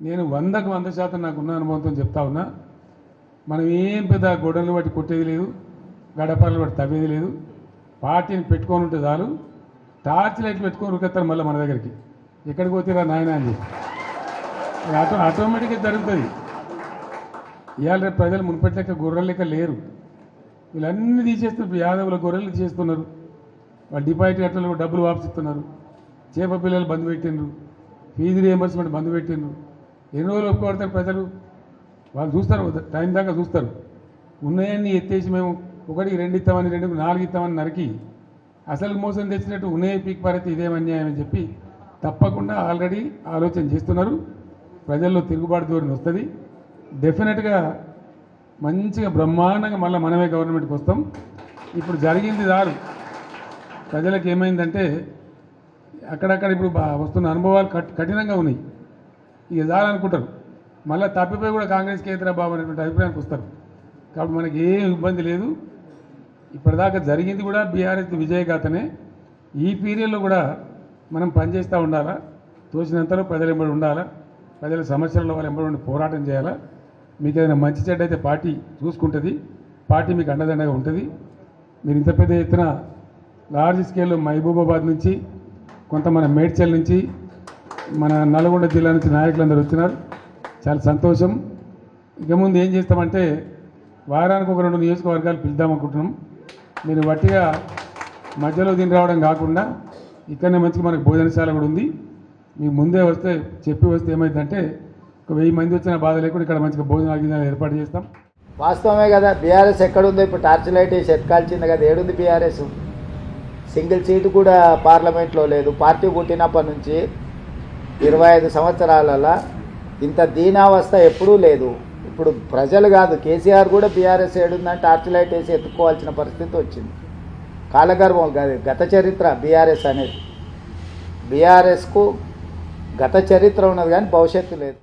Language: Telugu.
నేను వందకు వంద శాతం నాకున్న అనుభవంతో చెప్తా ఉన్నా మనం ఏం పెద్ద గొడవలు బట్టి కొట్టేది లేదు గడపలు బట్టి తవ్వేది లేదు. పార్టీని పెట్టుకొని ఉంటే చాలు టార్చ్ లైట్లు పెట్టుకొని ఉరికెత్తారు మళ్ళీ మన దగ్గరికి. ఎక్కడికి పోతేరా నాయన అని చెప్పి. ఆటో ఆటోమేటిక్గా జరుగుతుంది. ఇవాళ రేపు ప్రజలు మునిపెట్టి లెక్క గొర్రెలు లెక్క లేరు. వీళ్ళన్నీ తీసేస్తున్నారు. యాదవుల గొర్రెలు తీసేస్తున్నారు. వాళ్ళు డిపాజిట్ కట్టలు డబ్బులు వాపసిస్తున్నారు. చేప పిల్లలు బంద్ పెట్టిండ్రు. ఫీజు రియంబర్స్మెంట్ బంద్ పెట్టిండ్రు. ఎన్ని రోజులు ఒప్పుకోడతారు ప్రజలు వాళ్ళు చూస్తారు టైం దాకా చూస్తారు. ఉన్నాయన్ని ఎత్తేసి మేము ఒకటికి రెండు ఇస్తామని రెండు నాలుగు ఇస్తామని నరికి అసలు మోసం తెచ్చినట్టు ఉన్నాయి పీక్ పరిస్థితి ఇదేం అన్యాయం అని చెప్పి తప్పకుండా ఆల్రెడీ ఆలోచన చేస్తున్నారు. ప్రజల్లో తిరుగుబాటు ధోరణి వస్తుంది. డెఫినెట్గా మంచిగా బ్రహ్మాండంగా మళ్ళీ మనమే గవర్నమెంట్కి వస్తాం. ఇప్పుడు జరిగింది దారు. ప్రజలకు ఏమైందంటే అక్కడక్కడ ఇప్పుడు వస్తున్న అనుభవాలు కట్ కఠినంగా ఉన్నాయి. ఇక చాలనుకుంటారు మళ్ళీ తప్పిపోయి కూడా కాంగ్రెస్ కేంద్ర బాబు అనేటువంటి అభిప్రాయానికి వస్తారు. కాబట్టి మనకి ఏం ఇబ్బంది లేదు. ఇప్పటిదాకా జరిగింది కూడా బీఆర్ఎస్ విజయగాథనే. ఈ పీరియడ్లో కూడా మనం పనిచేస్తూ ఉండాలా? తోచినంతలో ప్రజలు ఎంబడి ఉండాలా? ప్రజల సమస్యల వాళ్ళ ఎంబడి పోరాటం చేయాలా? మీకు ఏదైనా మంచి చెడ్డ అయితే పార్టీ చూసుకుంటుంది. పార్టీ మీకు అండదండగా ఉంటుంది. మీరు ఇంత పెద్ద ఎత్తున లార్జ్ స్కేల్లో మహబూబాబాద్ నుంచి కొంత మన మేడ్చల్ నుంచి మన నల్గొండ జిల్లా నుంచి నాయకులందరూ వచ్చినారు. చాలా సంతోషం. ఇక ముందు ఏం చేస్తామంటే వారానికి ఒక రెండు నియోజకవర్గాలు పిలుద్దాం అనుకుంటున్నాం. మీరు వట్టిగా మధ్యలో దీని రావడం కాకుండా ఇక్కడనే మంచిగా మనకు భోజనశాల కూడా ఉంది. మీకు ముందే వస్తే చెప్పి వస్తే ఏమైందంటే ఒక వెయ్యి మంది వచ్చిన బాధ లేకుండా ఇక్కడ మంచిగా భోజనాలు గిజనాలు ఏర్పాటు చేస్తాం. వాస్తవమే కదా బీఆర్ఎస్ ఎక్కడుందో ఇప్పుడు టార్చ్ లైట్ వేసి ఎత్కాల్చింది కదా ఏడుంది బీఆర్ఎస్. సింగిల్ సీటు కూడా పార్లమెంట్లో లేదు. పార్టీ పుట్టినప్పటి నుంచి ఇరవై ఐదు సంవత్సరాలలో ఇంత దీనావస్థ ఎప్పుడూ లేదు. ఇప్పుడు ప్రజలు కాదు కేసీఆర్ కూడా బీఆర్ఎస్ ఏడుందని టార్చ్ లైట్ వేసి ఎత్తుకోవాల్సిన పరిస్థితి వచ్చింది. కాలగర్వం కాదు గత చరిత్ర బీఆర్ఎస్ అనేది. బీఆర్ఎస్కు గత చరిత్ర ఉన్నది కానీ భవిష్యత్తు లేదు.